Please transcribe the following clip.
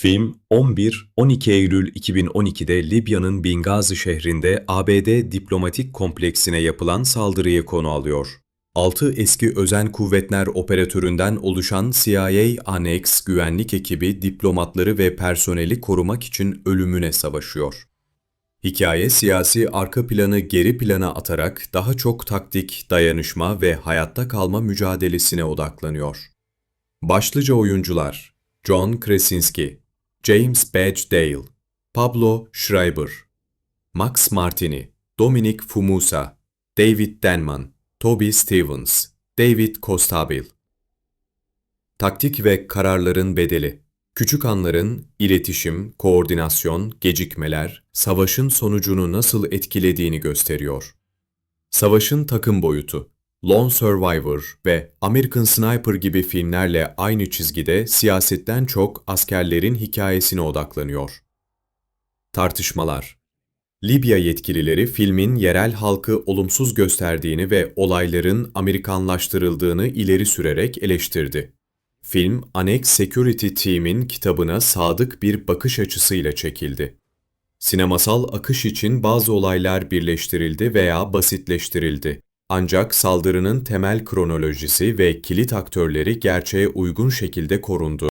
Film 11-12 Eylül 2012'de Libya'nın Bingazi şehrinde ABD diplomatik kompleksine yapılan saldırıyı konu alıyor. 6 eski özen kuvvetler operatöründen oluşan CIA Annex güvenlik ekibi diplomatları ve personeli korumak için ölümüne savaşıyor. Hikaye siyasi arka planı geri plana atarak daha çok taktik, dayanışma ve hayatta kalma mücadelesine odaklanıyor. Başlıca oyuncular John Krasinski, James Badge Dale, Pablo Schreiber, Max Martini, Dominic Fumusa, David Denman, Toby Stevens, David Costabil. Taktik ve kararların bedeli Küçük anların iletişim, koordinasyon, gecikmeler, savaşın sonucunu nasıl etkilediğini gösteriyor. Savaşın takım boyutu Lone Survivor ve American Sniper gibi filmlerle aynı çizgide siyasetten çok askerlerin hikayesine odaklanıyor. Tartışmalar Libya yetkilileri filmin yerel halkı olumsuz gösterdiğini ve olayların Amerikanlaştırıldığını ileri sürerek eleştirdi. Film, Annex Security Team'in kitabına sadık bir bakış açısıyla çekildi. Sinemasal akış için bazı olaylar birleştirildi veya basitleştirildi. Ancak saldırının temel kronolojisi ve kilit aktörleri gerçeğe uygun şekilde korundu.